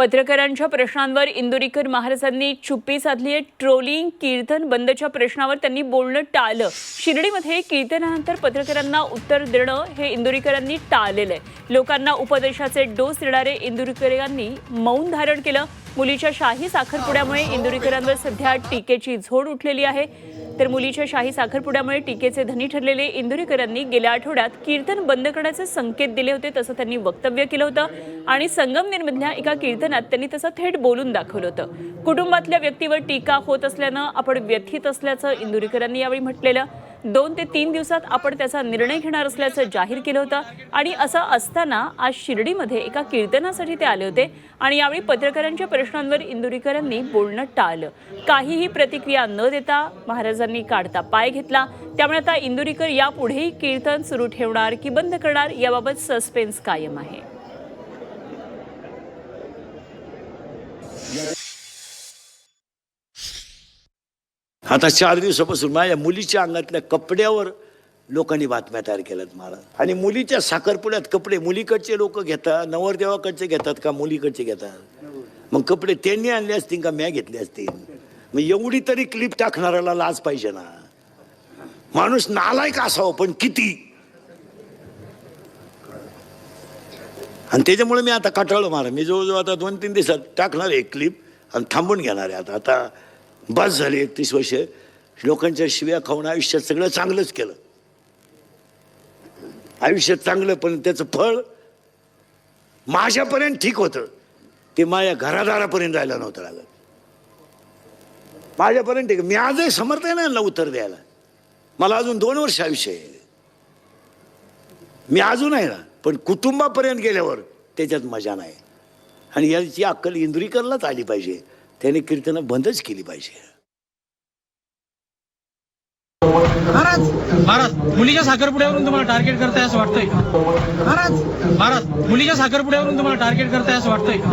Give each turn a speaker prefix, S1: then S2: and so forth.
S1: पत्रकारांच्या प्रश्नांवर इंदुरीकर महाराजांनी चुप्पी साधली आहे. ट्रोलिंग कीर्तन बंदच्या प्रश्नावर त्यांनी बोलणं टाळलं. शिर्डीमध्ये कीर्तनानंतर पत्रकारांना उत्तर देणं हे इंदुरीकरांनी टाळलेलं आहे. लोकांना उपदेशाचे डोस देणारे इंदुरीकरांनी मौन धारण केलं. मुलीच्या शाही साखरपुड्यामुळे इंदुरीकरांवर सध्या टीकेची झोड उठलेली आहे. तर मुलीच्या शाही साखरपुड्यामुळे टीकेचे धनी ठरलेले इंदुरीकरांनी गेल्या आठवड्यात कीर्तन बंद करण्याचे संकेत दिले होते तसं त्यांनी वक्तव्य केलं होतं. आणि संगमनेरमधल्या एका कीर्तनात त्यांनी तसं थेट बोलून दाखवलं होतं. कुटुंबातल्या व्यक्तीवर टीका होत असल्यानं आपण व्यथित असल्याचं इंदुरीकरांनी यावेळी म्हटलेलं. दोन ते तीन दिवसात आपण त्याचा निर्णय घेणार असल्याचं जाहीर केलं होतं आणि असं असताना आज शिर्डीमध्ये एका कीर्तनासाठी ते आले होते आणि यावेळी पत्रकारांच्या प्रश्नांवर इंदुरीकरांनी बोलणं टाळलं. काहीही प्रतिक्रिया न देता महाराजांनी काढता पाय घेतला. त्यामुळे आता इंदुरीकर यापुढेही कीर्तन सुरू ठेवणार की बंद करणार याबाबत सस्पेन्स कायम आहे.
S2: आता चार दिवसापासून माझ्या मुलीच्या अंगातल्या कपड्यावर लोकांनी बातम्या तयार केल्यात मला आणि मुलीच्या साखरपुड्यात कपडे मुलीकडचे लोक घेतात नवरदेवाकडचे घेतात का मुलीकडचे घेतात? मग कपडे त्यांनी आणले असतील का म्या घेतले असतील? मग एवढी तरी क्लिप टाकणाऱ्याला लाज पाहिजे ना. माणूस नालायक असावं पण किती? आणि त्याच्यामुळे मी आता कटाळलो मारा मी जवळजवळ आता दोन तीन दिवसात टाकणार आहे क्लिप आणि थांबून घेणार आहे आता. आता बस झाली एकतीस वर्ष. लोकांच्या शिव्या खाऊन आयुष्यात सगळं चांगलंच केलं. आयुष्यात चांगलं पण त्याचं फळ माझ्यापर्यंत ठीक होतं. ते माझ्या घरादारापर्यंत जायला नव्हतं लागत. माझ्यापर्यंत ठीक मी आजही समर्थ आहे ना उत्तर द्यायला. मला अजून दोन वर्ष आयुष्य आहे. मी अजून आहे ना पण कुटुंबापर्यंत गेल्यावर त्याच्यात मजा नाही. आणि याची अक्कल इंद्रिकरलाच आली पाहिजे. त्याने कीर्तनं बंदच केली पाहिजे.
S3: महाराज
S4: महाराज मुलीच्या साखरपुड्यावरून तुम्हाला टार्गेट करताय असं वाटतंय का?
S3: महाराज.
S4: महाराज मुलीच्या साखरपुड्यावरून तुम्हाला टार्गेट करताय असं वाटतंय का?